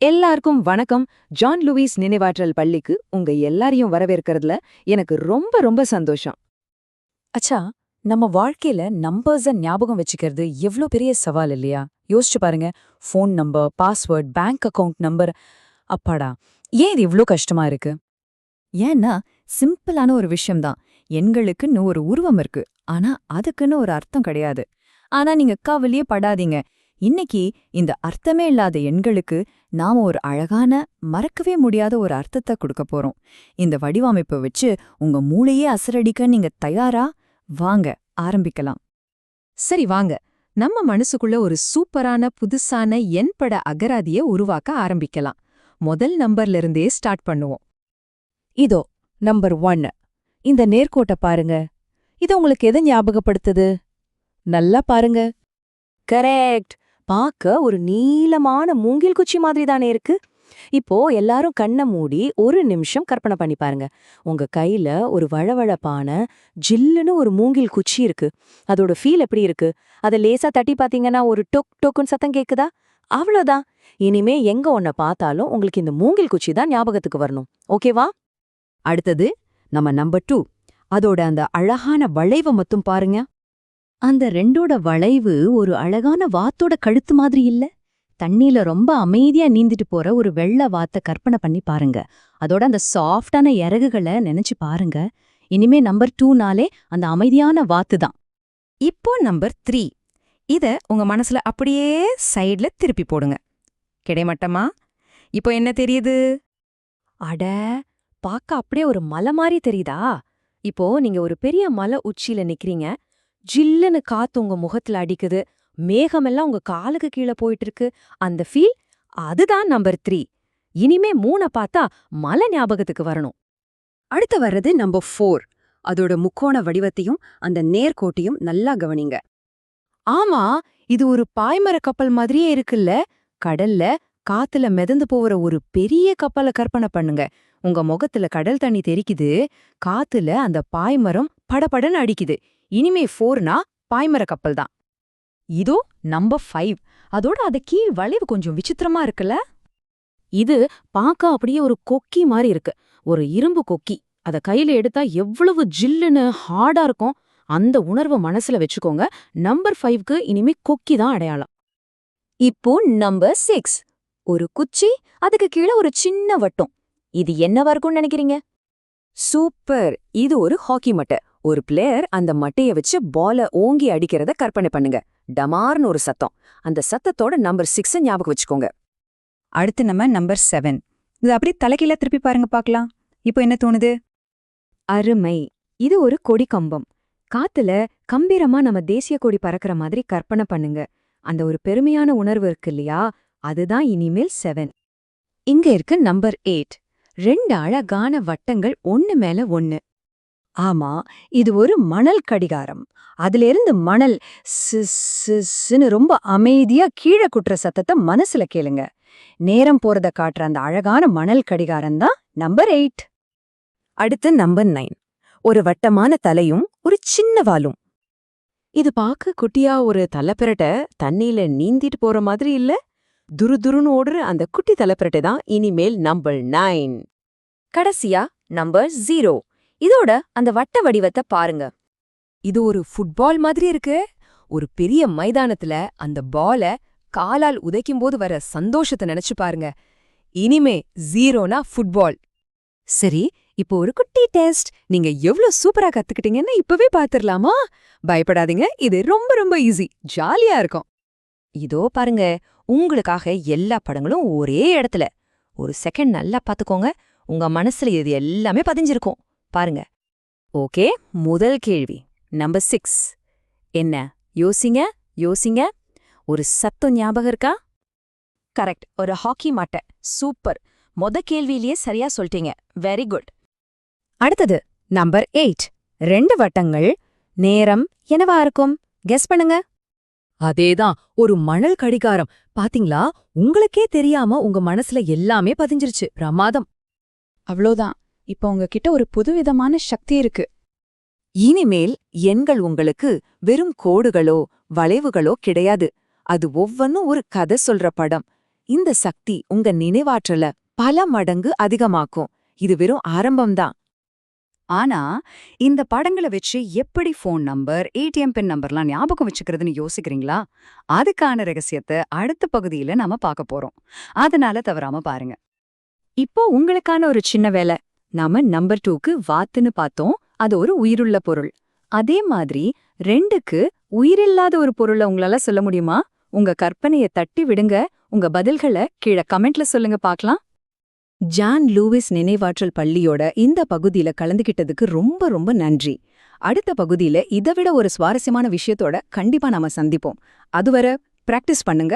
எல்லாருக்கும் வணக்கம். John Lewis நினைவாற்றல் பள்ளிக்கு உங்க எல்லாரையும் வரவேற்கிறதுல எனக்கு ரொம்ப ரொம்ப சந்தோஷம். அச்சா நம்ம வாழ்க்கையில நம்பர்ஸ ஞாபகம் வச்சுக்கிறது எவ்ளோ பெரிய சவால் இல்லையா? யோசிச்சு பாருங்க. Phone number password bank account number அப்பாடா ஏன் இது இவ்ளோ கஷ்டமா இருக்கு? ஏன்னா சிம்பிளான ஒரு விஷயம்தான். எண்களுக்குன்னு ஒரு உருவம் இருக்கு. ஆனா அதுக்குன்னு ஒரு அர்த்தம் கிடையாது. ஆனா நீங்க கவலையே படாதீங்க. இன்னைக்கு இந்த அர்த்தமே இல்லாத எண்களுக்கு நாம ஒரு அழகான மறக்கவே முடியாத ஒரு அர்த்தத்தை கொடுக்க போறோம். இந்த வடிவமைப்பை வச்சு உங்க மூளையே அசரடிக்க நீங்க தயாரா? வாங்க ஆரம்பிக்கலாம். சரி வாங்க. நம்ம மனசுக்குள்ள ஒரு சூப்பரான புதுசான எண்பட அகராதிய உருவாக்க ஆரம்பிக்கலாம். முதல் நம்பர்ல இருந்தே ஸ்டார்ட் பண்ணுவோம். இதோ நம்பர் ஒன். இந்த நேர்கோட்டை பாருங்க. இது உங்களுக்கு எதை ஞாபகப்படுத்துது? நல்லா பாருங்க. கரெக்ட். பார்க்க ஒரு நீளமான மூங்கில் குச்சி மாதிரி தானே இருக்கு? இப்போ எல்லாரும் கண்ணை மூடி ஒரு நிமிஷம் கற்பனை பண்ணி பாருங்க. உங்க கையில ஒரு வழவழப்பான ஜில்லுன்னு ஒரு மூங்கில் குச்சி இருக்கு. அதோட ஃபீல் எப்படி இருக்கு? அதை லேசா தட்டி பாத்தீங்கன்னா ஒரு டொக் டொக்குன்னு சத்தம் கேக்குதா? அவ்வளோதான் இனிமே எங்க உன்னை பார்த்தாலும் உங்களுக்கு இந்த மூங்கில் குச்சி தான் ஞாபகத்துக்கு வரணும். ஓகேவா? அடுத்தது நம்ம நம்பர் டூ அதோட அந்த அழகான வளைவை மட்டும் பாருங்க. அந்த ரெண்டோட வளைவு ஒரு அழகான வாத்தோட கழுத்து மாதிரி இல்ல. தண்ணியில ரொம்ப அமைதியா நீந்திட்டு போற ஒரு வெள்ள வாத்த கற்பனை பண்ணி பாருங்க. அதோட அந்த சாஃப்டான இறகுகளை நினைச்சு பாருங்க. இனிமே நம்பர் டூனாலே அந்த அமைதியான வாத்து தான். இப்போ நம்பர் த்ரீ இத உங்க மனசுல அப்படியே சைடுல திருப்பி போடுங்க. கிடைமட்டமா? இப்போ என்ன தெரியுது? அட பார்க்க அப்படியே ஒரு மலை மாதிரி தெரியுதா? இப்போ நீங்க ஒரு பெரிய மலை உச்சியில நிக்கிறீங்க. ஜில்லுன்னு காத்து உங்க முகத்துல அடிக்குது. மேகமெல்லாம் உங்க காலுக்கு கீழே போயிட்டு இருக்கு அந்த ஃபீல் அதுதான் நம்பர் த்ரீ இனிமே மூணை பார்த்தா மலை ஞாபகத்துக்கு வரணும். அடுத்து வர்றது நம்பர் ஃபோர் அதோட முக்கோண வடிவத்தையும் அந்த நேர்கோட்டையும் நல்லா கவனிங்க. ஆமா இது ஒரு பாய்மர கப்பல் மாதிரியே இருக்குல்ல? கடல்ல காத்துல மிதந்து போற ஒரு பெரிய கப்பலை கற்பனை பண்ணுங்க. உங்க முகத்துல கடல் தண்ணி தெறிக்குது காத்துல அந்த பாய்மரம் படபடன்னு அடிக்குது. இனிமே ஃபோர்னா பாய்மர கப்பல் தான். இதோ நம்பர் ஃபைவ் அதோட அத கீழ் வளைவு கொஞ்சம் விசித்திரமா இருக்குல்ல? இது பார்க்க அப்படியே ஒரு கொக்கி மாதிரி இருக்கு. ஒரு இரும்பு கொக்கி. அத கையில எடுத்தா எவ்வளவு ஜில்லுன்னு ஹார்டா இருக்கும். அந்த உணர்வை மனசுல வச்சுக்கோங்க. நம்பர் ஃபைவ்க்கு இனிமே கொக்கி தான் அடையாளம். இப்போ நம்பர் சிக்ஸ் ஒரு குச்சி அதுக்கு கீழே ஒரு சின்ன வட்டம். இது என்னவா இருக்கும்னு நினைக்கிறீங்க? சூப்பர். இது ஒரு ஹாக்கி மட்டை. ஒரு பிளேயர் அந்த மட்டைய வச்சு பால ஓங்கி அடிக்கிறத கற்பனை பண்ணுங்க. டமார்னு ஒரு சத்தம். அந்த சத்தத்தோட நம்பர் சிக்ஸ ஞாபகம் வச்சுக்கோங்க. அடுத்து நம்ம நம்பர் செவன் இது அப்படியே தலைகீழ திருப்பி பாருங்க பார்க்கலாம். இப்போ என்ன தோணுது? அருமை. இது ஒரு கொடி கம்பம். காத்துல கம்பீரமா நம்ம தேசிய கொடி பறக்கிற மாதிரி கற்பனை பண்ணுங்க. அந்த ஒரு பெருமையான உணர்வு இருக்கு இல்லையா? அதுதான் இனிமேல் செவன் இங்க இருக்கு நம்பர் எயிட் ரெண்டு அழகான வட்டங்கள் ஒண்ணு மேல ஒண்ணு. ஆமா இது ஒரு மணல் கடிகாரம். அதிலிருந்து மணல் சின்னு ரொம்ப அமைதியா கீழே குட்டுற சத்தத்தை மனசுல கேளுங்க. நேரம் போறத காட்டுற அந்த அழகான மணல் கடிகாரம் தான் நம்பர் எயிட். அடுத்து நம்பர் நைன். ஒரு வட்டமான தலையும் ஒரு சின்ன வாலும். இது பார்க்க குட்டியா ஒரு தலைப்பிரட்ட தண்ணியில நீந்திட்டு போற மாதிரி இல்ல. துருதுருன்னு ஓடுற அந்த குட்டி தலைப்பிரட்டை தான் இனிமேல் நம்பர் நைன். கடைசியா நம்பர் ஜீரோ. இதோட அந்த வட்ட வடிவத்தை பாருங்க. இது ஒரு ஃபுட்பால் மாதிரி இருக்கு. ஒரு பெரிய மைதானத்துல அந்த பால காலால் உதைக்கும்போது வர சந்தோஷத்தை நினைச்சு பாருங்க. இனிமே ஜீரோனா ஃபுட்பால் சரி இப்போ ஒரு குட்டி டெஸ்ட். நீங்க எவ்ளோ சூப்பரா கத்துக்கிட்டீங்கன்னு இப்பவே பாத்துரலாமா? பயப்படாதீங்க இது ரொம்ப ரொம்ப ஈஸி ஜாலியா இருக்கும். இதோ பாருங்க உங்களுக்காக எல்லா படங்களும் ஒரே இடத்துல. ஒரு செகண்ட் நல்லா பாத்துக்கோங்க. உங்க மனசுல இது எல்லாமே பதிஞ்சிருக்கும். பாருங்க. ஓகே முதல் கேள்வி நம்பர் சிக்ஸ் என்ன யோசிங்க யோசிங்க. ஒரு சத்தம் ஞாபகம் இருக்கா? கரெக்ட் ஒரு ஹாக்கி மாட்டை. சூப்பர் மொத கேள்வியிலேயே சரியா சொல்லிட்டீங்க. வெரி குட் அடுத்தது நம்பர் எயிட் ரெண்டு வட்டங்கள் நேரம் என்னவா இருக்கும்? கெஸ் பண்ணுங்க. அதேதான் ஒரு மணல் கடிகாரம். பாத்தீங்களா? உங்களுக்கே தெரியாம உங்க மனசுல எல்லாமே பதிஞ்சிருச்சு. பிரமாதம். அவ்வளோதான். இப்போ உங்ககிட்ட ஒரு புதுவிதமான சக்தி இருக்கு. இனிமேல் எண்கள் உங்களுக்கு வெறும் கோடுகளோ வளைவுகளோ கிடையாது. அது ஒவ்வொன்னும் ஒரு கதை சொல்ற படம். இந்த சக்தி உங்க நினைவாற்றல பல மடங்கு அதிகமாக்கும். இது வெறும் ஆரம்பம்தான். ஆனா இந்த படங்களை வச்சு எப்படி ஃபோன் நம்பர் ஏடிஎம் பின் நம்பர்லாம் ஞாபகம் வச்சுக்கிறதுன்னு யோசிக்கிறீங்களா? அதுக்கான ரகசியத்தை அடுத்த பகுதியில நாம பார்க்க போறோம். அதனால தவறாம பாருங்க. இப்போ உங்களுக்கான ஒரு சின்ன வேலை. நாம நம்பர் டூக்கு வாத்துன்னு பார்த்தோம். அது ஒரு உயிருள்ள பொருள். அதே மாதிரி ரெண்டுக்கு உயிரில்லாத ஒரு பொருளை உங்களால சொல்ல முடியுமா? உங்க கற்பனைய தட்டி விடுங்க. உங்க பதில்களை கீழே கமெண்ட்ல சொல்லுங்க பாக்கலாம் ஜான் லூவிஸ் நினைவாற்றல் பள்ளியோட இந்த பகுதியில கலந்துகிட்டதுக்கு ரொம்ப ரொம்ப நன்றி. அடுத்த பகுதியில இதை விட ஒரு சுவாரஸ்யமான விஷயத்தோட கண்டிப்பா நாம சந்திப்போம். அதுவரை பிராக்டிஸ் பண்ணுங்க.